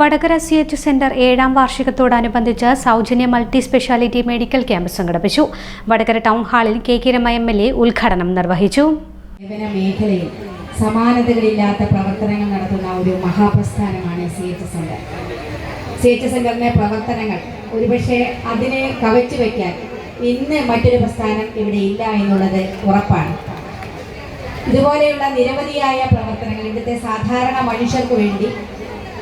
Vadakara C H centre ഏഴാം വാർഷികത്തോടനുബന്ധിച്ച് സൗജന്യ മൾട്ടി സ്പെഷ്യാലിറ്റി മെഡിക്കൽ ക്യാമ്പ് സംഘടിപ്പിച്ചു. വടകര ടൗൺ ഹാളിൽ K K Rema M L A ഉദ്ഘാടനം നിർവഹിച്ചു. മേഖലയിൽ സമാനതകളില്ലാത്ത പ്രവർത്തനങ്ങൾ നടത്തുന്ന ഒരു മഹാപ്രസ്ഥാനമാണ് C H centre. C H സെന്ററിന്റെ പ്രവർത്തനങ്ങൾ ഒരുപക്ഷെ അതിനെ കവച്ചു വയ്ക്കാൻ ഇന്ന് മറ്റൊരു പ്രസ്ഥാനം ഇവിടെ ഇല്ല എന്നുള്ളത് ഉറപ്പാണ്. ഇതുപോലെയുള്ള നിരവധിയായ പ്രവർത്തനങ്ങൾ ഇവിടുത്തെ സാധാരണ മനുഷ്യർക്ക് വേണ്ടി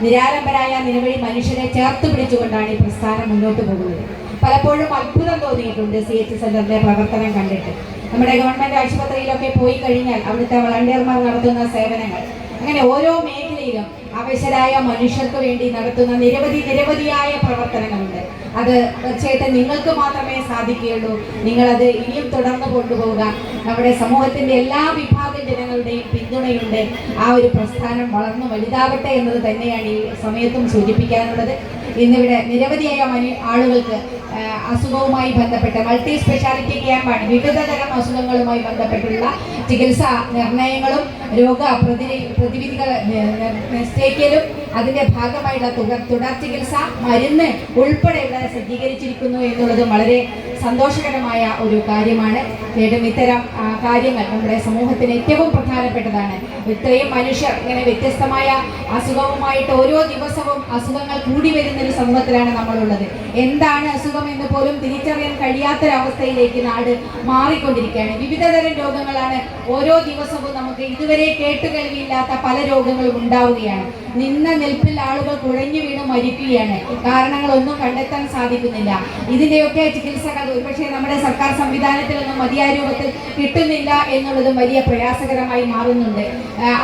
നിരാലംബരായ നിരവധി മനുഷ്യരെ ചേർത്ത് പിടിച്ചുകൊണ്ടാണ് ഈ പ്രസ്ഥാനം മുന്നോട്ട് പോകുന്നത്. പലപ്പോഴും അത്ഭുതം തോന്നിയിട്ടുണ്ട് സി എച്ച് സെന്ററിന്റെ പ്രവർത്തനം കണ്ടിട്ട്. നമ്മുടെ ഗവൺമെന്റ് ആശുപത്രിയിലൊക്കെ പോയി കഴിഞ്ഞാൽ അവിടുത്തെ വളണ്ടിയർമാർ നടത്തുന്ന സേവനങ്ങൾ. അങ്ങനെ ഓരോ മേഖലയിലും അവശരായ മനുഷ്യർക്ക് വേണ്ടി നടത്തുന്ന നിരവധി നിരവധിയായ പ്രവർത്തനങ്ങളുണ്ട്. അത് തീർച്ചയായിട്ടും നിങ്ങൾക്ക് മാത്രമേ സാധിക്കുകയുള്ളൂ. നിങ്ങളത് ഇനിയും തുടർന്ന് കൊണ്ടുപോവുക. നമ്മുടെ സമൂഹത്തിന്റെ എല്ലാ വിഭാഗം ജനങ്ങളുടെയും പിന്തുണയുണ്ട് ആ ഒരു പ്രസ്ഥാനം വളർന്നു വലുതാകട്ടെ എന്നത് തന്നെയാണ് ഈ സമയത്തും സൂചിപ്പിക്കാനുള്ളത്. ഇന്നിവിടെ നിരവധിയായ മനു ആളുകൾക്ക് അസുഖവുമായി ബന്ധപ്പെട്ട് മൾട്ടി സ്പെഷ്യാലിറ്റി ക്യാമ്പാണ് വിവിധ തരം അസുഖങ്ങളുമായി ബന്ധപ്പെട്ടുള്ള ചികിത്സാ നിർണയങ്ങളും രോഗ പ്രതി പ്രതിവിധികൾ നിശ്ചയിക്കലും അതിന്റെ ഭാഗമായുള്ള തുടർ തുടർ ചികിത്സ മരുന്ന് ഉൾപ്പെടെയുള്ള സജ്ജീകരിച്ചിരിക്കുന്നു എന്നുള്ളത് വളരെ സന്തോഷകരമായ ഒരു കാര്യമാണ്. വീണ്ടും ഇത്തരം കാര്യങ്ങൾ നമ്മുടെ സമൂഹത്തിന് ഏറ്റവും പ്രധാനപ്പെട്ടതാണ്. ഇത്രയും മനുഷ്യർ ഇങ്ങനെ വ്യത്യസ്തമായ അസുഖവുമായിട്ട് ഓരോ ദിവസവും അസുഖങ്ങൾ കൂടി വരുന്ന ഒരു സമൂഹത്തിലാണ് നമ്മളുള്ളത്. എന്താണ് അസുഖം എന്ന് പോലും തിരിച്ചറിയാൻ കഴിയാത്തൊരവസ്ഥയിലേക്ക് നാട് മാറിക്കൊണ്ടിരിക്കുകയാണ്. വിവിധതരം രോഗങ്ങളാണ് ഓരോ ദിവസവും നമുക്ക് ഇതുവരെ കേട്ടുകേൾവിയില്ലാത്ത പല രോഗങ്ങളും ഉണ്ടാവുകയാണ്. നിന്ന നിൽപ്പിൽ ആളുകൾ കുഴഞ്ഞു വീണ് മരിക്കുകയാണ്. കാരണങ്ങളൊന്നും കണ്ടെത്താൻ സാധിക്കുന്നില്ല. ഇതിന്റെയൊക്കെ ചികിത്സകൾ ഒരുപക്ഷെ നമ്മുടെ സർക്കാർ സംവിധാനത്തിലൊന്നും മതിയായ രൂപത്തിൽ കിട്ടുന്നില്ല എന്നുള്ളതും വലിയ പ്രയാസകരമായി മാറുന്നുണ്ട്.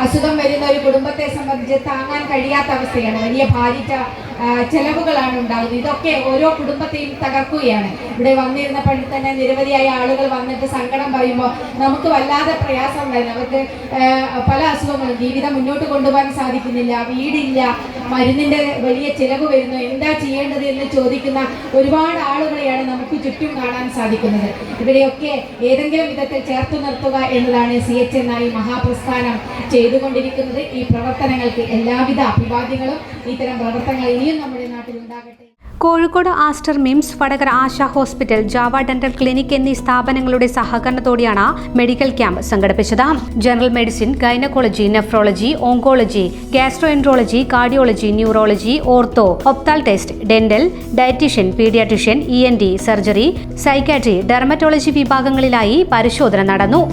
അസുഖം വരുന്ന ഒരു കുടുംബത്തെ സംബന്ധിച്ച് താങ്ങാൻ കഴിയാത്ത അവസ്ഥയാണ്. വലിയ ഭാരിച്ച ചെലവുകളാണ് ഉണ്ടാകുന്നത് ഇതൊക്കെ ഓരോ കുടുംബത്തെയും തകർക്കുകയാണ്. ഇവിടെ വന്നിരുന്ന വന്നിരുന്നപ്പോൾ തന്നെ നിരവധിയായ ആളുകൾ വന്നിട്ട് സങ്കടം പറയുമ്പോൾ നമുക്ക് വല്ലാതെ പ്രയാസം ഉണ്ടായിരുന്നു. അവർക്ക് പല അസുഖങ്ങളും ജീവിതം മുന്നോട്ട് കൊണ്ടുപോകാൻ സാധിക്കുന്നില്ല വീടില്ല മരുന്നിന്റെ വലിയ ചിലവ് വരുന്നു. എന്താ ചെയ്യേണ്ടത് എന്ന് ചോദിക്കുന്ന ഒരുപാട് ആളുകളെയാണ് നമുക്ക് ചുറ്റും കാണാൻ സാധിക്കുന്നത്. ഇവിടെയൊക്കെ ഏതെങ്കിലും വിധത്തിൽ ചേർത്ത് നിർത്തുക എന്നതാണ് സി എച്ച് എന്ന ഈ മഹാപ്രസ്ഥാനം ചെയ്തുകൊണ്ടിരിക്കുന്നത്. ഈ പ്രവർത്തനങ്ങൾക്ക് എല്ലാവിധ അഭിവാദ്യങ്ങളും ഇത്തരം പ്രവർത്തനങ്ങൾ ഇനിയും നമ്മുടെ നാട്ടിൽ ഉണ്ടാകട്ടെ. Kozhikode Aster MIMS Vadakara Asha hospital Java dental clinic എന്നീ സ്ഥാപനങ്ങളുടെ സഹകരണത്തോടെയാണ് മെഡിക്കൽ ക്യാമ്പ് സംഘടിപ്പിച്ചത്. General medicine gynaecology nephrology oncology gastroenterology cardiology neurology ortho ophthal test dental dietician paediatrician E N T surgery psychiatry dermatology വിഭാഗങ്ങളിലായി പരിശോധന നടന്നു.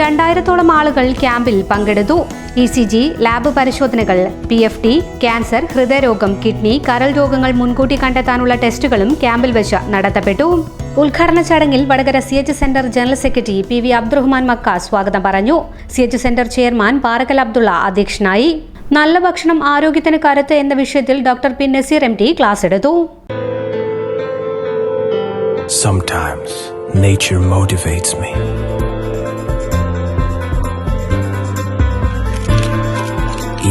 രണ്ടായിരത്തോളം ആളുകൾ ക്യാമ്പിൽ പങ്കെടുത്തു. ഇ സി ജി ലാബ് പരിശോധനകൾ പി എഫ് ടി ക്യാൻസർ ഹൃദയരോഗം കിഡ്നി കരൾ രോഗങ്ങൾ മുൻകൂട്ടി കണ്ടെത്താനുള്ള ടെസ്റ്റുകളും ക്യാമ്പിൽ വെച്ച് നടത്തപ്പെട്ടു. ഉദ്ഘാടന ചടങ്ങിൽ Vadakara C H centre general secretary P V Abdurahman Makka സ്വാഗതം പറഞ്ഞു. C H centre chairman Parakkal Abdulla അധ്യക്ഷനായി. നല്ല ഭക്ഷണം ആരോഗ്യത്തിന് കരുത്ത് എന്ന വിഷയത്തിൽ doctor P Naseer M T class എടുത്തു. Sometimes nature motivates me.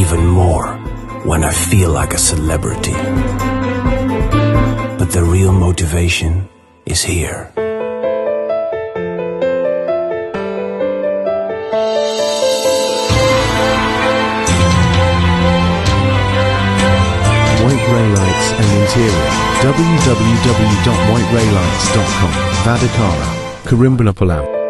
Even more when I feel like a celebrity. But the real motivation is here. White Ray Lights and Interior. www.whiteraylights.com. Vadakara, Karimbanapallam.